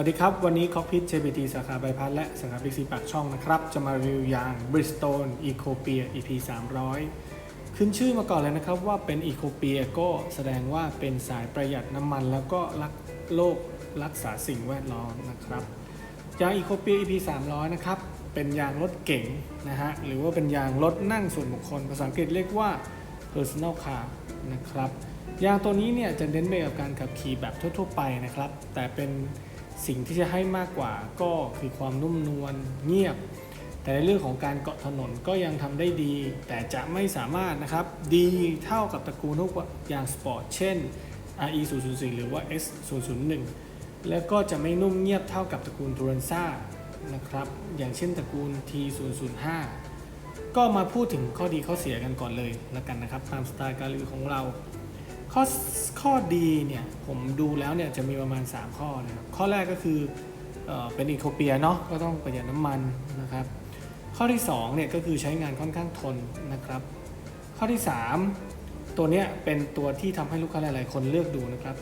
วัสดีครับ วันนี้คอกพิท JPT สาขาใบพัดและสาขาบิ๊กซีปากช่องนะครับ จะมารีวิวยาง Bridgestone Ecopia EP 300 ขึ้นชื่อมาก่อนเลยนะครับว่าเป็น Ecopia ก็แสดงว่าเป็นสายประหยัดน้ำมัน แล้วก็รักโลกรักษาสิ่งแวดล้อมนะครับ ยาง Ecopia EP 300 นะครับ เป็นยางรถเก๋งนะฮะ หรือว่าเป็นยางรถนั่งส่วนบุคคล ภาษาอังกฤษเรียกว่า personal car นะครับ ยางตัวนี้เนี่ยจะเน้นไปกับการขับขี่แบบทั่ว ๆ ไปนะครับ แต่เป็น สิ่งที่จะให้มากกว่าก็คือความนุ่มนวลเงียบ แต่ในเรื่องของการเกาะถนนก็ยังทำได้ดี แต่จะไม่สามารถนะครับ ดีเท่ากับตระกูลพวกยางสปอร์ตเช่น RE 0 0 4หรือว่า S 0 0 1แล้วก็จะไม่นุ่มเงียบเท่ากับตระกูล t u r a n z a นะครับ อย่างเช่นตระกูล T 0 0 5ก็มาพูดถึงข้อดีข้อเสียกันก่อนเลยแล้วกันนะครับตามสไตล์การรีวิวของเรา ข้อข้อดีเนี่ยผมดูแล้วเนี่ยจะมีประมาณ 3 ข้อนะครับข้อแรกก็คือเออเป็นอีโคเปียเนาะก็ต้องประหยัดน้ำมันนะครับ ข้อที่2เนี่ยก็คือใช้งานค่อนข้างทนนะครับ ข้อที่ 3 ตัวเนี้ยเป็นตัวที่ทำให้ลูกค้าหลาย ๆ คนเลือกดูนะครับ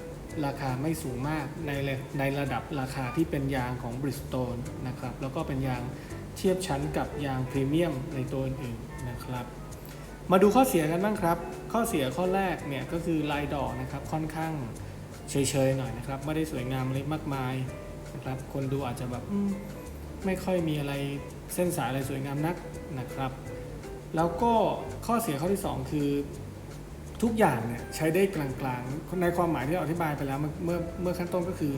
ราคาไม่สูงมากในในระดับราคาที่เป็นยางของ Bridgestone นะครับแล้วก็เป็นยางเทียบชั้นกับยางพรีเมียมในตัวอื่นๆนะครับ มาดูข้อเสียกันบ้างครับ ข้อเสียข้อแรกเนี่ยก็คือลายดอกนะครับค่อนข้างเฉยๆหน่อยนะครับ ไม่ได้สวยงามอะไรมากมายนะครับ คนดูอาจจะแบบไม่ค่อยมีอะไรเส้นสายอะไรสวยงามนักนะครับ แล้วก็ข้อเสียข้อที่ 2 คือทุกอย่างเนี่ยใช้ได้กลางๆ ในความหมายที่อธิบายไปแล้วเมื่อเมื่อขั้นต้นก็คือ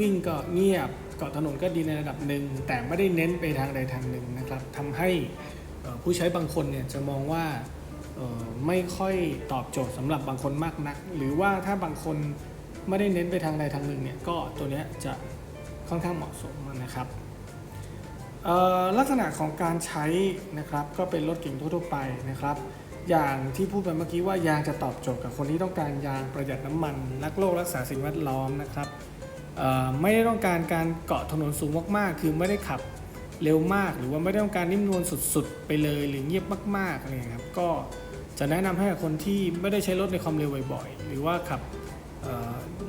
วิ่งก็เงียบเกาะถนนก็ดีในระดับหนึ่งแต่ไม่ได้เน้นไปทางใดทางหนึ่งนะครับทำให้ ผู้ใช้บางคนเนี่ยจะมองว่าไม่ค่อยตอบโจทย์สำหรับบางคนมากนัก หรือว่าถ้าบางคนไม่ได้เน้นไปทางใดทางหนึ่งเนี่ยก็ตัวนี้จะค่อนข้างเหมาะสมนะครับลักษณะของการใช้นะครับก็เป็นรถเก่งทั่วๆไปนะครับ อย่างที่พูดไปเมื่อกี้ว่ายางจะตอบโจทย์กับคนที่ต้องการยางประหยัดน้ำมัน รักโลกรักษาสิ่งแวดล้อมนะครับไม่ได้ต้องการการเกาะถนนสูงมากๆ คือไม่ได้ขับ เร็วมากหรือว่าไม่ได้ต้องการนิ่มนวลสุดๆ ไปเลยหรือเงียบมากๆอะไรอย่างเงี้ยครับก็จะแนะนำให้กับคนที่ไม่ได้ใช้รถในความเร็วบ่อยๆ หรือว่าขับ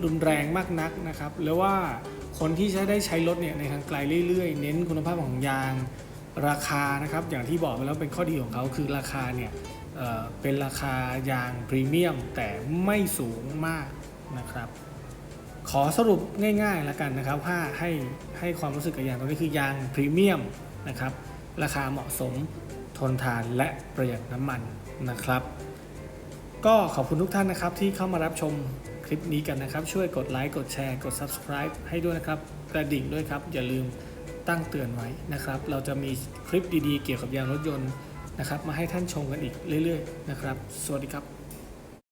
รุนแรงมากนักนะครับหรือว่าคนที่ใช้ได้ใช้รถเนี่ยในทางไกลเรื่อยๆ เน้นคุณภาพของยางราคานะครับอย่างที่บอกไปแล้วเป็นข้อดีของเขาคือราคาเนี่ยเเป็นราคายางพรีเมียมแต่ไม่สูงมากนะครับ ขอสรุปง่ายๆแล้วกันนะครับว่าให้ให้ความรู้สึกกับยางตัวนี้คือยางพรีเมียมนะครับราคาเหมาะสมทนทานและประหยัดน้ำมันนะครับ ก็ขอบคุณทุกท่านนะครับที่เข้ามารับชมคลิปนี้กันนะครับ ช่วยกดไลค์กดแชร์กด Subscribe ให้ด้วยนะครับกระดิ่งด้วยครับอย่าลืมตั้งเตือนไว้นะครับ เราจะมีคลิปดีๆ เกี่ยวกับยางรถยนต์นะครับ มาให้ท่านชมกันอีกเรื่อย ๆ นะครับ สวัสดีครับ